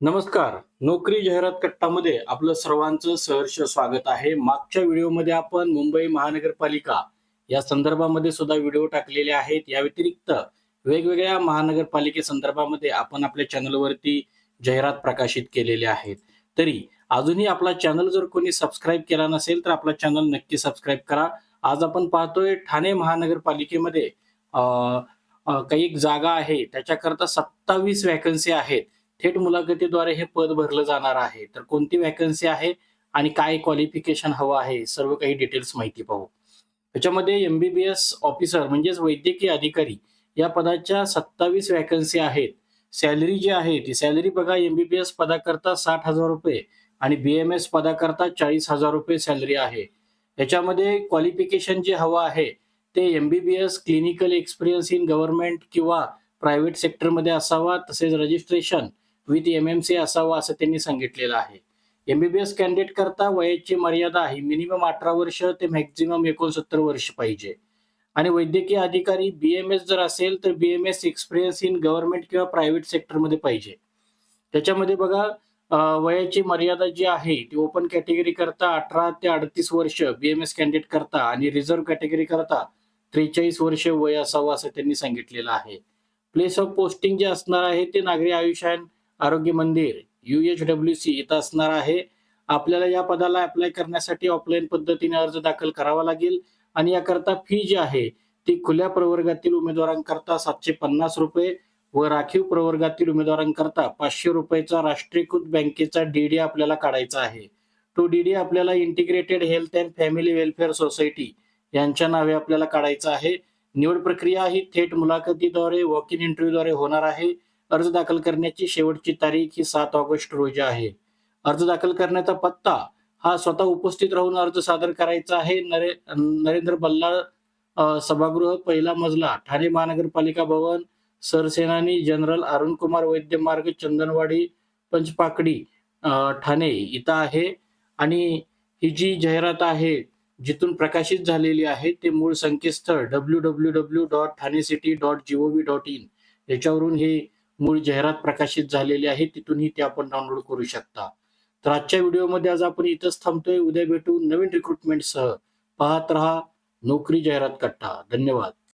नमस्कार. नोकरी जाहिरात कट्टामध्ये आपलं सर्वांचं सहर्ष स्वागत आहे. मागच्या व्हिडिओमध्ये आपण मुंबई महानगरपालिका या संदर्भामध्ये सुद्धा व्हिडिओ टाकलेले आहेत. या व्यतिरिक्त वेगवेगळ्या महानगरपालिके संदर्भामध्ये आपण आपल्या चॅनलवरती जाहिरात प्रकाशित केलेल्या आहेत. तरी अजूनही आपला चॅनल जर कोणी सबस्क्राईब केला नसेल तर आपला चॅनल नक्की सबस्क्राईब करा. आज आपण पाहतोय ठाणे महानगरपालिकेमध्ये काही एक जागा आहे. त्याच्याकरता सत्तावीस वॅकन्सी आहेत. थेट मुलाखतीद्वारे हे पद भरलं जाणार आहे. तर कोणती वॅकन्सी आहे आणि काय क्वालिफिकेशन हवं आहे सर्व काही डिटेल्स माहिती पाहू. त्याच्यामध्ये एमबीबीएस ऑफिसर म्हणजेच वैद्यकीय अधिकारी या पदाच्या सत्तावीस वॅकन्सी आहेत. सॅलरी जी आहे ती सॅलरी बघा एमबीबीएस पदाकरता साठ हजार रुपये आणि बीएमएस पदाकरता चाळीस हजार रुपये सॅलरी आहे. याच्यामध्ये क्वालिफिकेशन जे हवं आहे ते MBBS clinical experience in government किंवा प्रायव्हेट सेक्टरमध्ये असावा तसेच registration with M M C असावा असं त्यांनी सांगितलेलं आहे. एमबीबीएस कॅन्डिडेट करता वयाची मर्यादा आहे. मिनिमम अठरा वर्ष ते मॅक्झिमम एकोणसत्तर वर्ष पाहिजे. आणि वैद्यकीय अधिकारी बीएमएस जर असेल तर बीएमएस एक्सपिरियन्स इन गव्हर्नमेंट किंवा प्रायव्हेट सेक्टरमध्ये पाहिजे. त्याच्यामध्ये बघा वयाची मर्यादा जी आहे ती ओपन कॅटेगरी करता अठरा ते अडतीस वर्ष बीएमएस कॅन्डिडेट करता आणि रिझर्व्ह कॅटेगरी करता त्रेचाळीस वर्ष वय असावं असं त्यांनी सांगितलेलं आहे. प्लेस ऑफ पोस्टिंग जे असणार आहे ते नागरी आयुष्यान आरोग्य मंदिर यू एच डब्ल्यू सी इथं असणार आहे. आपल्याला या पदाला अप्लाय करण्यासाठी ऑफलाईन पद्धतीने अर्ज दाखल करावा लागेल. आणि याकरता फी जी आहे ती खुल्या प्रवर्गातील उमेदवारांकरता सातशे पन्नास रुपये व राखीव प्रवर्गातील उमेदवारांकरता पाचशे रुपयेचा राष्ट्रीयकृत बँकेचा डीडी आपल्याला काढायचा आहे. तो डीडी आपल्याला integrated health and family welfare society यांच्या नावे आपल्याला काढायचा आहे. निवड प्रक्रिया ही थेट मुलाखतीद्वारे वॉक इन इंटरव्ह्यूद्वारे होणार आहे. अर्ज दाखल करण्याची शेवटची तारीख ही सात ऑगस्ट रोजी आहे. अर्ज दाखल करण्याचा पत्ता हा स्वतः उपस्थित राहून अर्ज सादर करायचा आहे. नरे नरेंद्र बल्लाळ सभागृह पहिला मजला ठाणे महानगरपालिका भवन सरसेनानी जनरल अरुण कुमार वैद्य मार्ग चंदनवाडी पंचपाकडी ठाणे इथं आहे. आणि ही जी जाहिरात आहे जिथून प्रकाशित झालेली आहे ते मूळ संकेतस्थळ W W W dot Thane city dot G O V dot in याच्यावरून ही मूळ जाहिरात प्रकाशित झालेली आहे तिथूनही ते आपण डाउनलोड करू शकता. तर आजच्या व्हिडिओमध्ये आज आपण इथंच थांबतोय. उद्या भेटू नवीन रिक्रुटमेंटसह पाहत रहा नोकरी जाहिरात कट्टा. धन्यवाद.